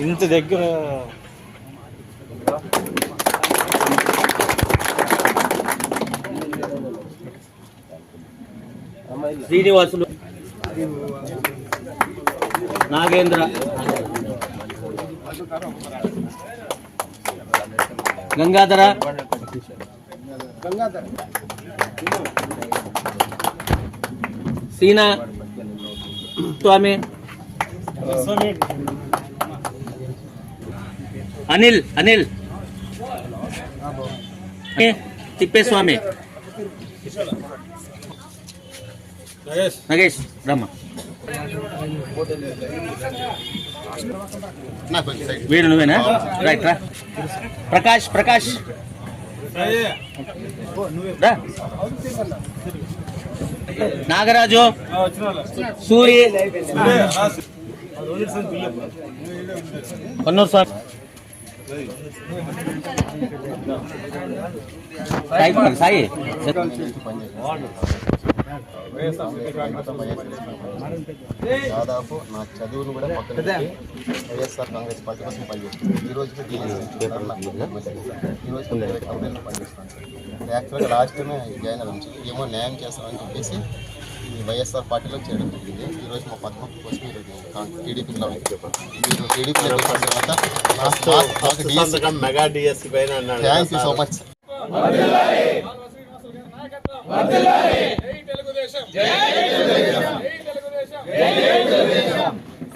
ఇంత దగ్గర శ్రీనివాసులు. నాగేంద్ర. గంగాధర. సీనా. స్వామి. అనిల్ అనిల్. తిప్పేస్వామి నగేష్ రమ్మ. వీడు నువ్వేనా? రైట్ రా. ప్రకాష్ ప్రకాష్. నాగరాజు. సూరి. కొన్నూరు సార్ సాయి సాయి. దాదాపు నా చదువును కూడా పక్కన వైఎస్ఆర్ కాంగ్రెస్ పార్టీ కోసం పనిచేస్తుంది ఈ రోజు ఈ రోజు కంపెనీలో పనిచేస్తాను. యాక్చువల్గా లాస్ట్ టైమే జాయిన్ అవ్వాలి ఏమో న్యాయం చేస్తామని చెప్పేసి ఈ వైఎస్ఆర్ పార్టీలో చేయడం జరిగింది. ఈ రోజు మా పద్మ కోసం ఈరోజు టీడీపీలో మీరు టీడీపీలో తర్వాత మెగా డిఎస్సి పైన అన్నాడు thank you so much.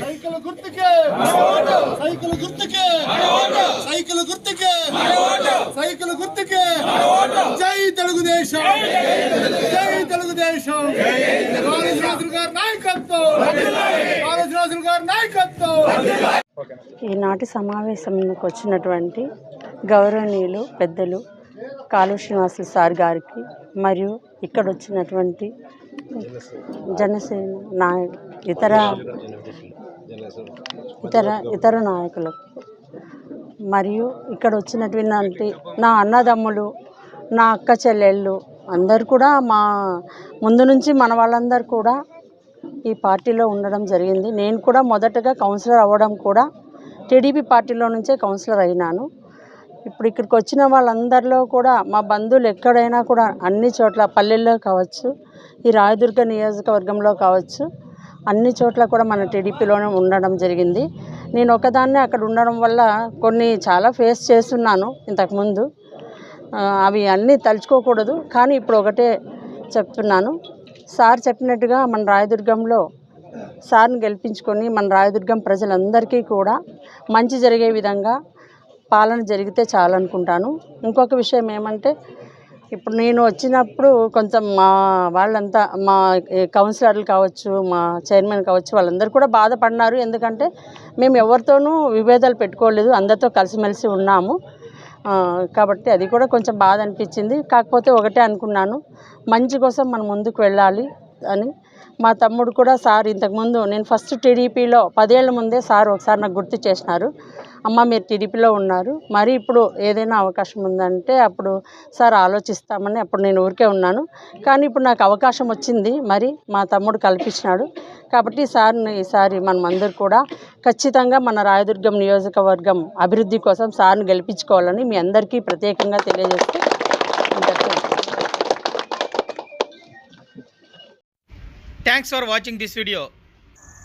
Cycle గుర్తుకే. సైకిల్ గుర్తుకే. సైకిల్ గుర్తుకే. సైకిల్ గుర్తుకే. జై తెలుగుదేశం. జై తెలుగుదేశం. కాళేశ్వరరాజులు గారి నాయకత్వం. కాళేశ్వరరాజులు గారి నాయకత్వం. ఈనాటి సమావేశంకి వచ్చినటువంటి గౌరవనీయులు పెద్దలు కాలు శ్రీనివాసులు సార్ గారికి మరియు ఇక్కడ వచ్చినటువంటి జనసేన నాయ ఇతర ఇతర ఇతర నాయకులకు. మరియు ఇక్కడ వచ్చినటువంటి నా అన్నదమ్ములు నా అక్క చెల్లెళ్ళు అందరు కూడా మా ముందు నుంచి మన వాళ్ళందరూ కూడా ఈ పార్టీలో ఉండడం జరిగింది. నేను కూడా మొదటగా కౌన్సిలర్ అవ్వడం కూడా టీడీపీ పార్టీలో నుంచే కౌన్సిలర్ అయినాను. ఇప్పుడు ఇక్కడికి వచ్చిన వాళ్ళందరిలో కూడా మా బంధువులు ఎక్కడైనా కూడా అన్ని చోట్ల పల్లెల్లో కావచ్చు ఈ రాయదుర్గ నియోజకవర్గంలో కావచ్చు అన్ని చోట్ల కూడా మన టీడీపీలోనే ఉండడం జరిగింది. నేను ఒకదాన్నే అక్కడ ఉండడం వల్ల కొన్ని చాలా ఫేస్ చేస్తున్నాను ఇంతకుముందు. అవి అన్నీ తలుచుకోకూడదు కానీ ఇప్పుడు ఒకటే చెప్తున్నాను. సార్ చెప్పినట్టుగా మన రాయదుర్గంలో సార్ని గెలిపించుకొని మన రాయదుర్గం ప్రజలందరికీ కూడా మంచి జరిగే విధంగా పాలన జరిగితే చాలనుకుంటాను. ఇంకొక విషయం ఏమంటే ఇప్పుడు నేను వచ్చినప్పుడు కొంచెం మా వాళ్ళంతా మా కౌన్సిలర్లు కావచ్చు మా చైర్మన్ కావచ్చు వాళ్ళందరూ కూడా బాధపడినారు. ఎందుకంటే మేము ఎవరితోనూ విభేదాలు పెట్టుకోలేదు. అందరితో కలిసిమెలిసి ఉన్నాము. కాబట్టి అది కూడా కొంచెం బాధ అనిపించింది. కాకపోతే ఒకటే అనుకున్నాను. మంచి కోసం మనం ముందుకు వెళ్ళాలి అని. మా తమ్ముడు కూడా సార్ ఇంతకుముందు నేను ఫస్ట్ టీడీపీలో పదేళ్ళ ముందే సార్ ఒకసారి నాకు గుర్తు చేసినారు. అమ్మ మీరు టీడీపీలో ఉన్నారు. మరి ఇప్పుడు ఏదైనా అవకాశం ఉందంటే అప్పుడు సార్ ఆలోచిస్తామని అప్పుడు నేను ఊరికే ఉన్నాను. కానీ ఇప్పుడు నాకు అవకాశం వచ్చింది. మరి మా తమ్ముడు కల్పించినాడు. కాబట్టి సార్ని ఈసారి మనం అందరు కూడా ఖచ్చితంగా మన రాయదుర్గం నియోజకవర్గం అభివృద్ధి కోసం సార్ని గెలిపించుకోవాలని మీ అందరికీ ప్రత్యేకంగా తెలియజేస్తూ thanks for watching this video